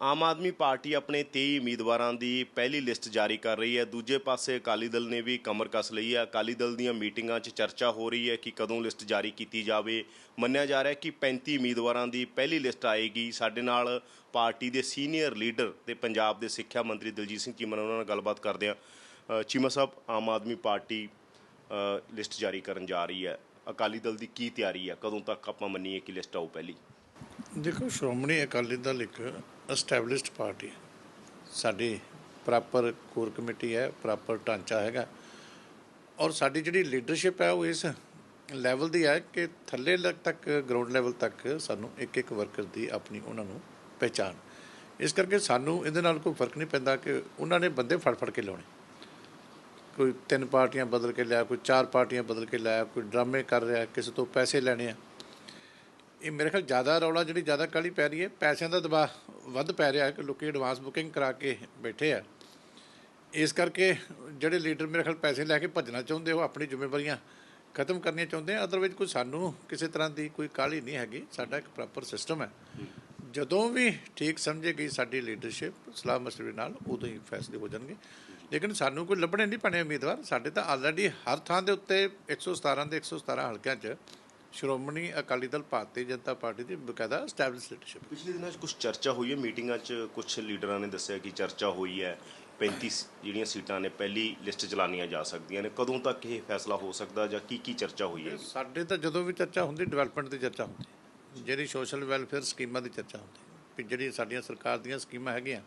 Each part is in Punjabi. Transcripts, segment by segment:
ਆਮ ਆਦਮੀ ਪਾਰਟੀ ਆਪਣੇ 23 ਉਮੀਦਵਾਰਾਂ ਦੀ ਪਹਿਲੀ ਲਿਸਟ ਜਾਰੀ ਕਰ ਰਹੀ ਹੈ। ਦੂਜੇ ਪਾਸੇ ਅਕਾਲੀ ਦਲ ਨੇ ਵੀ ਕਮਰ ਕੱਸ ਲਈ ਹੈ। ਅਕਾਲੀ ਦਲ ਦੀਆਂ ਮੀਟਿੰਗਾਂ 'ਚ ਚਰਚਾ ਹੋ ਰਹੀ ਹੈ ਕਿ ਕਦੋਂ ਲਿਸਟ ਜਾਰੀ ਕੀਤੀ ਜਾਵੇ। ਮੰਨਿਆ ਜਾ ਰਿਹਾ ਹੈ ਕਿ 35 ਉਮੀਦਵਾਰਾਂ ਦੀ ਪਹਿਲੀ ਲਿਸਟ ਆਏਗੀ। ਸਾਡੇ ਨਾਲ ਪਾਰਟੀ ਦੇ ਸੀਨੀਅਰ ਲੀਡਰ ਤੇ ਪੰਜਾਬ ਦੇ ਸਿੱਖਿਆ ਮੰਤਰੀ ਦਲਜੀਤ ਸਿੰਘ ਚੀਮਾ ਉਹਨਾਂ ਨਾਲ ਗੱਲਬਾਤ ਕਰਦੇ ਹਾਂ। ਚੀਮਾ ਸਾਹਿਬ, ਆਮ ਆਦਮੀ ਪਾਰਟੀ ਲਿਸਟ ਜਾਰੀ ਕਰਨ ਜਾ ਰਹੀ ਹੈ। ਅਕਾਲੀ ਦਲ ਦੀ ਕੀ ਤਿਆਰੀ ਹੈ? ਕਦੋਂ ਤੱਕ ਆਪਾਂ ਮੰਨੀਏ ਕਿ ਲਿਸਟ ਆਊ ਪਹਿਲੀ? ਦੇਖੋ, ਸ਼੍ਰੋਮਣੀ ਅਕਾਲੀ ਦਲ ਇੱਕ ਅਸਟੈਬਲਿਸ਼ਡ ਪਾਰਟੀ ਸਾਡੀ ਪ੍ਰੋਪਰ ਕੋਰ ਕਮੇਟੀ ਹੈ ਪ੍ਰੋਪਰ ਢਾਂਚਾ ਹੈਗਾ। ਔਰ ਸਾਡੀ ਜਿਹੜੀ ਲੀਡਰਸ਼ਿਪ ਹੈ, ਉਹ ਇਸ ਲੈਵਲ ਦੀ ਹੈ ਕਿ ਥੱਲੇ ਲ- ਤੱਕ ਗਰਾਊਂਡ ਲੈਵਲ ਤੱਕ ਸਾਨੂੰ ਇੱਕ ਇੱਕ ਵਰਕਰ ਦੀ ਆਪਣੀ ਉਹਨਾਂ ਨੂੰ ਪਹਿਚਾਣ। ਇਸ ਕਰਕੇ ਸਾਨੂੰ ਇਹਦੇ ਨਾਲ ਕੋਈ ਫ਼ਰਕ ਨਹੀਂ ਪੈਂਦਾ ਕਿ ਉਹਨਾਂ ਨੇ ਬੰਦੇ ਫੜ ਫੜ ਕੇ ਲਾਉਣੇ ਕੋਈ ਤਿੰਨ ਪਾਰਟੀਆਂ ਬਦਲ ਕੇ ਲਿਆ, ਕੋਈ ਚਾਰ ਪਾਰਟੀਆਂ ਬਦਲ ਕੇ ਲਿਆ, ਕੋਈ ਡਰਾਮੇ ਕਰ ਰਿਹਾ, ਕਿਸੇ ਤੋਂ ਪੈਸੇ ਲੈਣੇ ਆ। ਇਹ ਮੇਰੇ ਖਿਆਲ ਜ਼ਿਆਦਾ ਰੌਲਾ ਜਿਹੜੀ ਜ਼ਿਆਦਾ ਕਾਲੀ ਪੈ ਰਹੀ ਹੈ, ਪੈਸਿਆਂ ਦਾ ਦਬਾਅ ਵੱਧ ਪੈ ਰਿਹਾ ਹੈ ਕਿ ਲੋਕੀ ਐਡਵਾਂਸ ਬੁਕਿੰਗ ਕਰਾ ਕੇ ਬੈਠੇ ਆ। ਇਸ ਕਰਕੇ ਜਿਹੜੇ ਲੀਡਰ ਮੇਰੇ ਖਿਆਲ ਪੈਸੇ ਲੈ ਕੇ ਭੱਜਣਾ ਚਾਹੁੰਦੇ, ਉਹ ਆਪਣੀ ਜ਼ਿੰਮੇਵਾਰੀਆਂ ਖਤਮ ਕਰਨੀਆਂ ਚਾਹੁੰਦੇ ਆ। ਅਦਰਵਾਈਜ਼ ਕੋਈ ਸਾਨੂੰ ਕਿਸੇ ਤਰ੍ਹਾਂ ਦੀ ਕੋਈ ਕਾਹਲੀ ਨਹੀਂ ਹੈਗੀ, ਸਾਡਾ ਇੱਕ ਪ੍ਰੋਪਰ ਸਿਸਟਮ ਹੈ। ਜਦੋਂ ਵੀ ਠੀਕ ਸਮਝੇਗੀ ਸਾਡੀ ਲੀਡਰਸ਼ਿਪ ਸਲਾਹ ਮਸ਼ਵਰੇ ਨਾਲ ਉਦੋਂ ਹੀ ਫੈਸਲੇ ਹੋ ਜਾਣਗੇ। ਲੇਕਿਨ ਸਾਨੂੰ ਕੋਈ ਲੱਭਣੇ ਨਹੀਂ ਪੈਣੇ ਉਮੀਦਵਾਰ, ਸਾਡੇ ਤਾਂ ਆਲਰੇਡੀ ਹਰ ਥਾਂ ਦੇ ਉੱਤੇ 117 ਦੇ 117 ਹਲਕਿਆਂ 'ਚ ਸ਼੍ਰੋਮਣੀ ਅਕਾਲੀ ਦਲ ਭਾਰਤੀ ਜਨਤਾ ਪਾਰਟੀ ਦੀ ਬਕਾਇਦਾ ਸਟੈਬਲਿਸ਼ ਲੀਡਰਸ਼ਿਪ ਪਿਛਲੇ ਦਿਨਾਂ 'ਚ ਕੁਝ ਚਰਚਾ ਹੋਈ ਹੈ ਮੀਟਿੰਗਾਂ 'ਚ ਕੁਝ ਲੀਡਰਾਂ ਨੇ ਦੱਸਿਆ ਕਿ ਚਰਚਾ ਹੋਈ ਹੈ 35 ਸ- ਜਿਹੜੀਆਂ ਸੀਟਾਂ ਨੇ ਪਹਿਲੀ ਲਿਸਟ ਚਲਾਨੀਆਂ ਜਾ ਸਕਦੀਆਂ ਨੇ। ਕਦੋਂ ਤੱਕ ਇਹ ਫੈਸਲਾ ਹੋ ਸਕਦਾ ਜਾਂ ਕੀ ਕੀ ਚਰਚਾ ਹੋਈ ਹੈ? ਸਾਡੇ ਤਾਂ ਜਦੋਂ ਵੀ ਚਰਚਾ ਹੁੰਦੀ ਡਿਵੈਲਪਮੈਂਟ ਦੀ ਚਰਚਾ ਹੁੰਦੀ। ਜਿਹੜੀ ਸੋਸ਼ਲ ਵੈਲਫੇਅਰ ਸਕੀਮਾਂ ਦੀ ਚਰਚਾ ਹੁੰਦੀ। ਵੀ ਜਿਹੜੀ ਸਾਡੀਆਂ ਸਰਕਾਰ ਦੀਆਂ ਸਕੀਮਾਂ ਹੈਗੀਆਂ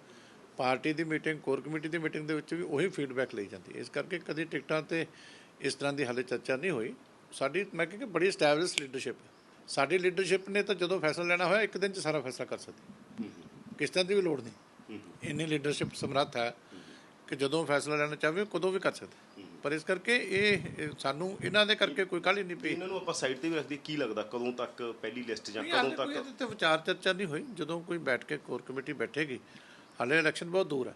ਪਾਰਟੀ ਦੀ ਮੀਟਿੰਗ ਕੋਰ ਕਮੇਟੀ ਦੀ ਮੀਟਿੰਗ ਦੇ ਵਿੱਚ ਵੀ ਉਹੀ ਫੀਡਬੈਕ ਲਈ ਜਾਂਦੀ। ਇਸ ਕਰਕੇ ਕਦੀ ਟਿਕਟਾਂ ਤੇ ਇਸ ਤਰ੍ਹਾਂ ਦੀ ਹਾਲੇ ਚਰਚਾ ਨਹੀਂ ਹੋਈ। ਸਾਡੀ ਮੈਂ ਕਹਿੰਦਾ ਬੜੀ ਸਟੈਬਲਿਸ਼ ਲੀਡਰਸ਼ਿਪ ਸਾਡੀ ਲੀਡਰਸ਼ਿਪ ਨੇ ਤਾਂ ਜਦੋਂ ਫੈਸਲਾ ਲੈਣਾ ਹੋਇਆ ਇੱਕ ਦਿਨ 'ਚ ਸਾਰਾ ਫੈਸਲਾ ਕਰ ਸਕਦੀ। ਕਿਸ ਤਰ੍ਹਾਂ ਦੀ ਵੀ ਲੋੜ ਨਹੀਂ। ਇੰਨੀ ਲੀਡਰਸ਼ਿਪ ਸਮਰੱਥ ਹੈ ਕਿ ਜਦੋਂ ਫੈਸਲਾ ਲੈਣਾ ਚਾਹਵੇ ਕਦੋਂ ਵੀ ਕਰ ਸਕਦੇ। ਪਰ ਇਸ ਕਰਕੇ ਇਹ ਸਾਨੂੰ ਇਹਨਾਂ ਦੇ ਕਰਕੇ ਕੋਈ ਕਾਹਲੀ ਨਹੀਂ ਪਈ। ਇਹਨਾਂ ਨੂੰ ਆਪਾਂ ਸਾਈਡ ਤੇ ਵੀ ਰੱਖਦੇ ਕੀ ਲੱਗਦਾ ਕਦੋਂ ਤੱਕ ਪਹਿਲੀ ਲਿਸਟ ਜਾਂ ਕਦੋਂ ਤੱਕ? ਇਹਦੇ ਤੇ ਵਿਚਾਰ ਚਰਚਾ ਨਹੀਂ ਹੋਈ। ਜਦੋਂ ਕੋਈ ਬੈਠ ਕੇ ਕੋਰ ਕਮੇਟੀ ਬੈਠੇਗੀ ਹਾਲੇ ਇਲੈਕਸ਼ਨ ਬਹੁਤ ਦੂਰ ਹੈ।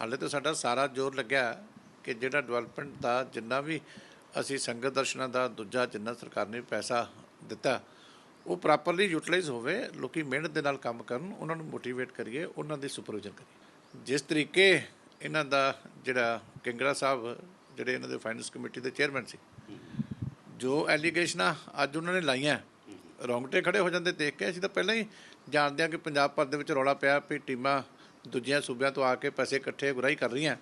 ਹਾਲੇ ਤਾਂ ਸਾਡਾ ਸਾਰਾ ਜ਼ੋਰ ਲੱਗਿਆ ਕਿ ਜਿਹੜਾ ਡਿਵੈਲਪਮੈਂਟ ਦਾ ਜਿੰਨਾ ਵੀ ਅਸੀਂ ਸੰਗਤ ਦਰਸ਼ਨਾਂ ਦਾ ਦੂਜਾ ਜਿੰਨਾ ਸਰਕਾਰ ਨੇ ਪੈਸਾ ਦਿੱਤਾ, ਉਹ ਪ੍ਰੋਪਰਲੀ ਯੂਟਿਲਾਈਜ਼ ਹੋਵੇ, ਲੋਕੀ ਮਿਹਨਤ ਦੇ ਨਾਲ ਕੰਮ ਕਰਨ, ਉਹਨਾਂ ਨੂੰ ਮੋਟੀਵੇਟ ਕਰੀਏ, ਉਹਨਾਂ ਦੀ ਸੁਪਰਵਿਜ਼ਨ ਕਰੀਏ। ਜਿਸ ਤਰੀਕੇ ਇਹਨਾਂ ਦਾ ਜਿਹੜਾ ਕਿੰਗਰਾ ਸਾਹਿਬ, ਜਿਹੜੇ ਇਹਨਾਂ ਦੇ ਫਾਈਨੈਂਸ ਕਮੇਟੀ ਦੇ ਚੇਅਰਮੈਨ ਸੀ, ਜੋ ਐਲੀਗੇਸ਼ਨਾਂ ਅੱਜ ਉਹਨਾਂ ਨੇ ਲਾਈਆਂ, ਰੌਂਗਟੇ ਖੜੇ ਹੋ ਜਾਂਦੇ ਦੇਖ ਕੇ, ਅਸੀਂ ਤਾਂ ਪਹਿਲਾਂ ਹੀ ਜਾਣਦੇ ਹਾਂ ਕਿ ਪੰਜਾਬ ਭਰ ਦੇ ਵਿੱਚ ਰੌਲਾ ਪਿਆ ਵੀ ਟੀਮਾਂ ਦੂਜਿਆਂ ਸੂਬਿਆਂ ਤੋਂ ਆ ਕੇ ਪੈਸੇ ਇਕੱਠੇ ਗੁਰਾਈ ਕਰ ਰਹੀਆਂ।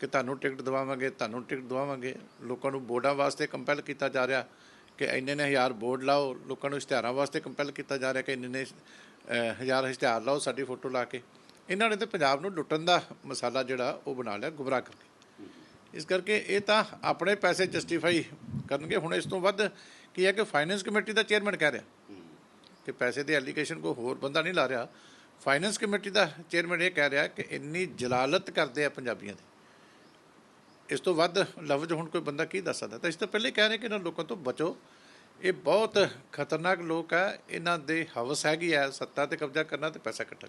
ਕਿ ਤੁਹਾਨੂੰ ਟਿਕਟ ਦਵਾਵਾਂਗੇ, ਤੁਹਾਨੂੰ ਟਿਕਟ ਦਵਾਵਾਂਗੇ। ਲੋਕਾਂ ਨੂੰ ਬੋਰਡਾਂ ਵਾਸਤੇ ਕੰਪੈਲ ਕੀਤਾ ਜਾ ਰਿਹਾ ਕਿ ਇੰਨੇ ਨੇ ਹਜ਼ਾਰ ਬੋਰਡ ਲਾਓ। ਲੋਕਾਂ ਨੂੰ ਇਸ਼ਤਿਹਾਰਾਂ ਵਾਸਤੇ ਕੰਪੈਲ ਕੀਤਾ ਜਾ ਰਿਹਾ ਕਿ ਇੰਨੇ ਨੇ ਹਜ਼ਾਰ ਇਸ਼ਤਿਹਾਰ ਲਾਓ ਸਾਡੀ ਫੋਟੋ ਲਾ ਕੇ। ਇਹਨਾਂ ਨੇ ਤੇ ਪੰਜਾਬ ਨੂੰ ਲੁੱਟਣ ਦਾ ਮਸਾਲਾ ਜਿਹੜਾ ਉਹ ਬਣਾ ਲਿਆ ਗੁੰਮਰਾਹ ਕਰਕੇ। ਇਸ ਕਰਕੇ ਇਹ ਤਾਂ ਆਪਣੇ ਪੈਸੇ ਜਸਟੀਫਾਈ ਕਰਨਗੇ। ਹੁਣ ਇਸ ਤੋਂ ਵੱਧ ਕੀ ਹੈ ਕਿ ਫਾਈਨੈਂਸ ਕਮੇਟੀ ਦਾ ਚੇਅਰਮੈਨ ਕਹਿ ਰਿਹਾ ਕਿ ਪੈਸੇ ਦੇ ਐਲੀਗੇਸ਼ਨ ਕੋਈ ਹੋਰ ਬੰਦਾ ਨਹੀਂ ਲਾ ਰਿਹਾ। ਫਾਈਨੈਂਸ ਕਮੇਟੀ ਦਾ ਚੇਅਰਮੈਨ ਇਹ ਕਹਿ ਰਿਹਾ ਕਿ ਇੰਨੀ ਜਲਾਲਤ ਕਰਦੇ ਆ ਪੰਜਾਬੀਆਂ ਦੀ। ਇਸ ਤੋਂ ਵੱਧ ਲਫ਼ਜ਼ ਹੁਣ ਕੋਈ ਬੰਦਾ ਕੀ ਦੱਸ ਸਕਦਾ? ਤਾਂ ਇਸ ਤੋਂ ਪਹਿਲੇ ਕਹਿ ਰਹੇ ਕਿ ਇਹਨਾਂ ਲੋਕਾਂ ਤੋਂ ਬਚੋ। ਇਹ ਬਹੁਤ ਖਤਰਨਾਕ ਲੋਕ ਆ। ਇਹਨਾਂ ਦੇ ਹਵਸ ਹੈਗੀ ਆ ਸੱਤਾ ਤੇ ਕਬਜ਼ਾ ਕਰਨਾ ਤੇ ਪੈਸਾ ਇਕੱਠਾ।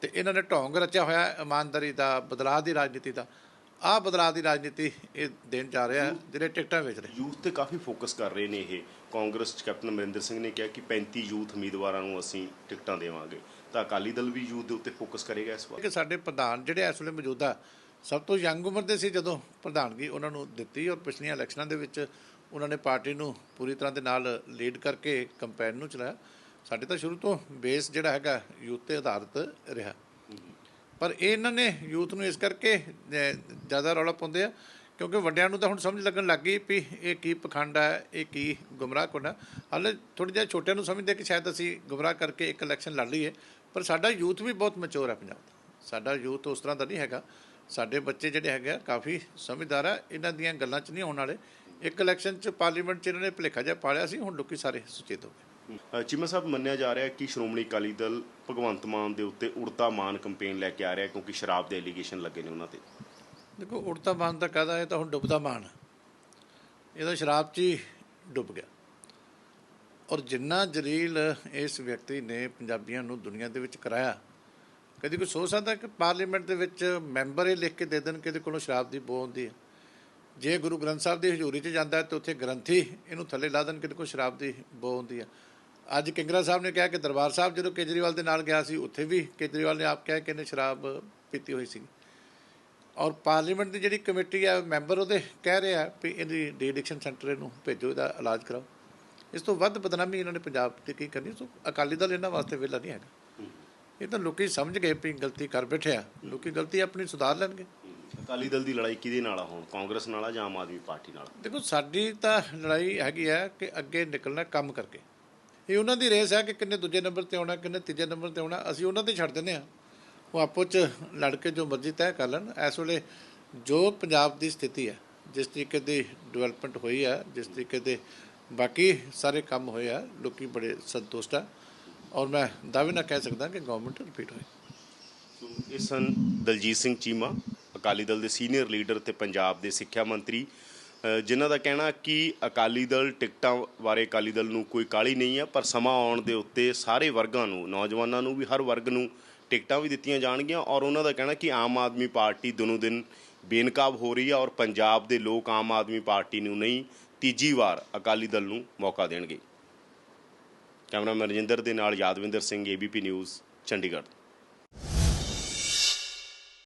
ਤੇ ਇਹਨਾਂ ਨੇ ਢੋਂਗ ਰਚਿਆ ਹੋਇਆ ਇਮਾਨਦਾਰੀ ਦਾ ਬਦਲਾਅ ਦੀ ਰਾਜਨੀਤੀ ਦਾ। ਆਹ ਬਦਲਾਅ ਦੀ ਰਾਜਨੀਤੀ ਇਹ ਦੇਣ ਜਾ ਰਿਹਾ ਜਿਹੜੇ ਟਿਕਟਾਂ ਵੇਚ ਰਹੇ। ਯੂਥ ਤੇ ਕਾਫੀ ਫੋਕਸ ਕਰ ਰਹੇ ਨੇ ਇਹ। ਕਾਂਗਰਸ ਚ ਕੈਪਟਨ ਅਮਰਿੰਦਰ ਸਿੰਘ ਨੇ ਕਿਹਾ ਕਿ 35 ਯੂਥ ਉਮੀਦਵਾਰਾਂ ਨੂੰ ਅਸੀਂ ਟਿਕਟਾਂ ਦੇਵਾਂਗੇ। ਤਾਂ ਅਕਾਲੀ ਦਲ ਵੀ ਯੂਥ ਦੇ ਉੱਤੇ ਫੋਕਸ ਕਰੇਗਾ ਇਸ ਵਾਰ। ਕਿ ਸਾਡੇ ਪ੍ਰਧਾਨ ਜਿਹੜੇ ਇਸ ਵੇਲੇ ਮੌਜੂਦਾ ਸਭ ਤੋਂ ਯੰਗ ਉਮਰ ਦੇ ਸੀ ਜਦੋਂ ਪ੍ਰਧਾਨਗੀ ਉਹਨਾਂ ਨੂੰ ਦਿੱਤੀ ਔਰ ਪਿਛਲੀਆਂ ਇਲੈਕਸ਼ਨਾਂ ਦੇ ਵਿੱਚ ਉਹਨਾਂ ਨੇ ਪਾਰਟੀ ਨੂੰ ਪੂਰੀ ਤਰ੍ਹਾਂ ਦੇ ਨਾਲ ਲੀਡ ਕਰਕੇ ਕੰਪੇਨ ਨੂੰ ਚਲਾਇਆ। ਸਾਡੇ ਤਾਂ ਸ਼ੁਰੂ ਤੋਂ ਬੇਸ ਜਿਹੜਾ ਹੈਗਾ ਯੂਥ ਤੇ ਆਧਾਰਿਤ ਰਿਹਾ। ਪਰ ਇਹ ਇਹਨਾਂ ਨੇ ਯੂਥ ਨੂੰ ਇਸ ਕਰਕੇ ਜ਼ਿਆਦਾ ਰੌਲਾ ਪਾਉਂਦੇ ਆ ਕਿਉਂਕਿ ਵੱਡਿਆਂ ਨੂੰ ਤਾਂ ਹੁਣ ਸਮਝ ਲੱਗਣ ਲੱਗ ਗਈ ਵੀ ਇਹ ਕੀ ਪਖੰਡ ਹੈ ਇਹ ਕੀ ਗੁੰਮਰਾਹ ਕੋਣਾ ਹਾਲੇ ਥੋੜੀ ਜਿਹਾ ਛੋਟਿਆਂ ਨੂੰ ਸਮਝਦੇ ਕਿ ਸ਼ਾਇਦ ਅਸੀਂ ਗੁੰਮਰਾਹ ਕਰਕੇ ਇੱਕ ਇਲੈਕਸ਼ਨ ਲੜ ਲਈਏ। ਪਰ ਸਾਡਾ ਯੂਥ ਵੀ ਬਹੁਤ ਮੈਚੁਰ ਹੈ ਪੰਜਾਬ ਦਾ। ਸਾਡਾ ਯੂਥ ਉਸ ਤਰ੍ਹਾਂ ਦਾ ਨਹੀਂ ਹੈਗਾ। ਸਾਡੇ ਬੱਚੇ ਜਿਹੜੇ ਹੈਗੇ ਆ ਕਾਫੀ ਸਮਝਦਾਰ ਆ ਇਹਨਾਂ ਦੀਆਂ ਗੱਲਾਂ 'ਚ ਨਹੀਂ ਆਉਣ ਵਾਲੇ। ਇੱਕ ਇਲੈਕਸ਼ਨ 'ਚ ਪਾਰਲੀਮੈਂਟ 'ਚ ਇਹਨਾਂ ਨੇ ਭੁਲੇਖਾ ਜਿਹਾ ਪਾਲਿਆ ਸੀ ਹੁਣ ਲੋਕੀ ਸਾਰੇ ਸੁਚੇਤ ਹੋ ਗਏ। ਚੀਮਾ ਸਾਹਿਬ ਮੰਨਿਆ ਜਾ ਰਿਹਾ ਕਿ ਸ਼੍ਰੋਮਣੀ ਅਕਾਲੀ ਦਲ ਭਗਵੰਤ ਮਾਨ ਦੇ ਉੱਤੇ ਉੜਤਾ ਮਾਨ ਕੈਂਪੇਨ ਲੈ ਕੇ ਆ ਰਿਹਾ ਕਿਉਂਕਿ ਸ਼ਰਾਬ ਦੇ ਐਲੀਗੇਸ਼ਨ ਲੱਗੇ ਨੇ ਉਹਨਾਂ ਤੇ। ਦੇਖੋ ਉੜਤਾ ਮਾਨ ਦਾ ਕਹਦਾ ਹੈ ਤਾਂ ਹੁਣ ਡੁੱਬਦਾ ਮਾਨ। ਇਹ ਤਾਂ ਸ਼ਰਾਬ 'ਚ ਹੀ ਡੁੱਬ ਗਿਆ। ਔਰ ਜਿੰਨਾ ਜਲੀਲ ਇਸ ਵਿਅਕਤੀ ਨੇ ਪੰਜਾਬੀਆਂ ਨੂੰ ਦੁਨੀਆ ਦੇ ਵਿੱਚ ਕਰਾਇਆ ਕਦੀ ਕੋਈ ਸੋਚ ਸਕਦਾ ਕਿ ਪਾਰਲੀਮੈਂਟ ਦੇ ਵਿੱਚ ਮੈਂਬਰ ਇਹ ਲਿਖ ਕੇ ਦੇ ਦੇਣ ਕਿ ਇਹਦੇ ਕੋਲੋਂ ਸ਼ਰਾਬ ਦੀ ਬੋ ਹੁੰਦੀ ਹੈ? ਜੇ ਗੁਰੂ ਗ੍ਰੰਥ ਸਾਹਿਬ ਦੀ ਹਜ਼ੂਰੀ 'ਚ ਜਾਂਦਾ ਹੈ ਤਾਂ ਉੱਥੇ ਗ੍ਰੰਥੀ ਇਹਨੂੰ ਥੱਲੇ ਲਾ ਦੇਣ ਕਿਹਦੇ ਕੋਲ ਸ਼ਰਾਬ ਦੀ ਬੋ ਹੁੰਦੀ ਹੈ। ਅੱਜ ਕਿੰਗਰਾ ਸਾਹਿਬ ਨੇ ਕਿਹਾ ਕਿ ਦਰਬਾਰ ਸਾਹਿਬ ਜਦੋਂ ਕੇਜਰੀਵਾਲ ਦੇ ਨਾਲ ਗਿਆ ਸੀ, ਉੱਥੇ ਵੀ ਕੇਜਰੀਵਾਲ ਨੇ ਆਪ ਕਿਹਾ ਕਿ ਇਹਨੇ ਸ਼ਰਾਬ ਪੀਤੀ ਹੋਈ ਸੀ ਔਰ ਪਾਰਲੀਮੈਂਟ ਦੀ ਜਿਹੜੀ ਕਮੇਟੀ ਆ ਮੈਂਬਰ ਉਹਦੇ ਕਹਿ ਰਹੇ ਆ ਵੀ ਇਹਦੀ ਡੀ ਸੈਂਟਰ ਇਹਨੂੰ ਭੇਜੋ, ਇਹਦਾ ਇਲਾਜ ਕਰਾਓ। ਇਸ ਤੋਂ ਵੱਧ ਬਦਨਾਮੀ ਇਹਨਾਂ ਨੇ ਪੰਜਾਬ ਤੇ ਕੀ ਕਰਨੀ? ਸੋ ਅਕਾਲੀ ਦਲ ਇਹਨਾਂ ਵਾਸਤੇ ਵਿਹਲਾ ਨਹੀਂ ਹੈਗਾ। ਇਹ ਤਾਂ ਲੋਕੀ ਸਮਝ ਗਏ ਵੀ ਗਲਤੀ ਕਰ ਬੈਠੇ ਆ। ਲੋਕੀ ਗਲਤੀ ਆਪਣੀ ਸੁਧਾਰ ਲੈਣਗੇ। ਅਕਾਲੀ ਦਲ ਦੀ ਲੜਾਈ ਕਿਹਦੇ ਨਾਲ ਆ ਹੁਣ? ਕਾਂਗਰਸ ਨਾਲ ਆ ਜਾਂ ਆਮ ਆਦਮੀ ਪਾਰਟੀ ਨਾਲ? ਦੇਖੋ ਸਾਡੀ ਤਾਂ ਲੜਾਈ ਹੈਗੀ ਆ ਕਿ ਅੱਗੇ ਨਿਕਲਣਾ ਕੰਮ ਕਰਕੇ। ਇਹ ਉਹਨਾਂ ਦੀ ਰੇਸ ਹੈ ਕਿ ਕਿੰਨੇ ਦੂਜੇ ਨੰਬਰ ਤੇ ਆਉਣਾ ਕਿੰਨੇ ਤੀਜੇ ਨੰਬਰ ਤੇ ਆਉਣਾ ਅਸੀਂ ਉਹਨਾਂ ਤੇ ਛੱਡ ਦਿੰਦੇ ਆ। ਉਹ ਆਪੋ ਚ ਲੜ ਕੇ ਜੋ ਮਰਜ਼ੀ ਤੈਅ ਕਰ ਲੈਣ। ਇਸ ਵੇਲੇ ਜੋ ਪੰਜਾਬ ਦੀ ਸਥਿਤੀ ਹੈ ਜਿਸ ਤਰੀਕੇ ਦੀ ਡਿਵੈਲਪਮੈਂਟ ਹੋਈ ਹੈ ਜਿਸ ਤਰੀਕੇ ਦੇ ਬਾਕੀ ਸਾਰੇ ਕੰਮ ਹੋਏ ਆ ਲੋਕੀ ਬੜੇ ਸੰਤੁਸ਼ਟ ਆ। ਔਰ ਮੈਂ ਦਾਅਵੇ ਨਾਲ ਕਹਿ ਸਕਦਾ ਕਿ ਗਵਰਨਮੈਂਟ ਰਿਪੀਟ ਹੋਏ। ਸੋ ਇਹ ਸਨ ਦਲਜੀਤ ਸਿੰਘ ਚੀਮਾ, ਅਕਾਲੀ ਦਲ ਦੇ ਸੀਨੀਅਰ ਲੀਡਰ ਤੇ ਪੰਜਾਬ ਦੇ ਸਿੱਖਿਆ ਮੰਤਰੀ ਜਿਨ੍ਹਾਂ ਦਾ ਕਹਿਣਾ ਕਿ ਅਕਾਲੀ ਦਲ ਟਿਕਟਾਂ ਬਾਰੇ ਅਕਾਲੀ ਦਲ ਨੂੰ ਕੋਈ ਕਾਲੀ ਨਹੀਂ ਹੈ, ਪਰ ਸਮਾਂ ਆਉਣ ਦੇ ਉੱਤੇ ਸਾਰੇ ਵਰਗਾਂ ਨੂੰ, ਨੌਜਵਾਨਾਂ ਨੂੰ ਵੀ, ਹਰ ਵਰਗ ਨੂੰ ਟਿਕਟਾਂ ਵੀ ਦਿੱਤੀਆਂ ਜਾਣਗੀਆਂ ਔਰ ਉਹਨਾਂ ਦਾ ਕਹਿਣਾ ਕਿ ਆਮ ਆਦਮੀ ਪਾਰਟੀ ਦਿਨੋਂ ਦਿਨ ਬੇਨਕਾਬ ਹੋ ਰਹੀ ਹੈ ਔਰ ਪੰਜਾਬ ਦੇ ਲੋਕ ਆਮ ਆਦਮੀ ਪਾਰਟੀ ਨੂੰ ਨਹੀਂ, ਤੀਜੀ ਵਾਰ ਅਕਾਲੀ ਦਲ ਨੂੰ ਮੌਕਾ ਦੇਣਗੇ। ਕੈਮਰਾਮੈਨ ਰਜਿੰਦਰ ਦੇ ਨਾਲ ਯਾਦਵਿੰਦਰ ਸਿੰਘ ਏਬੀਪੀ ਨਿਊਜ਼ ਚੰਡੀਗੜ੍ਹ।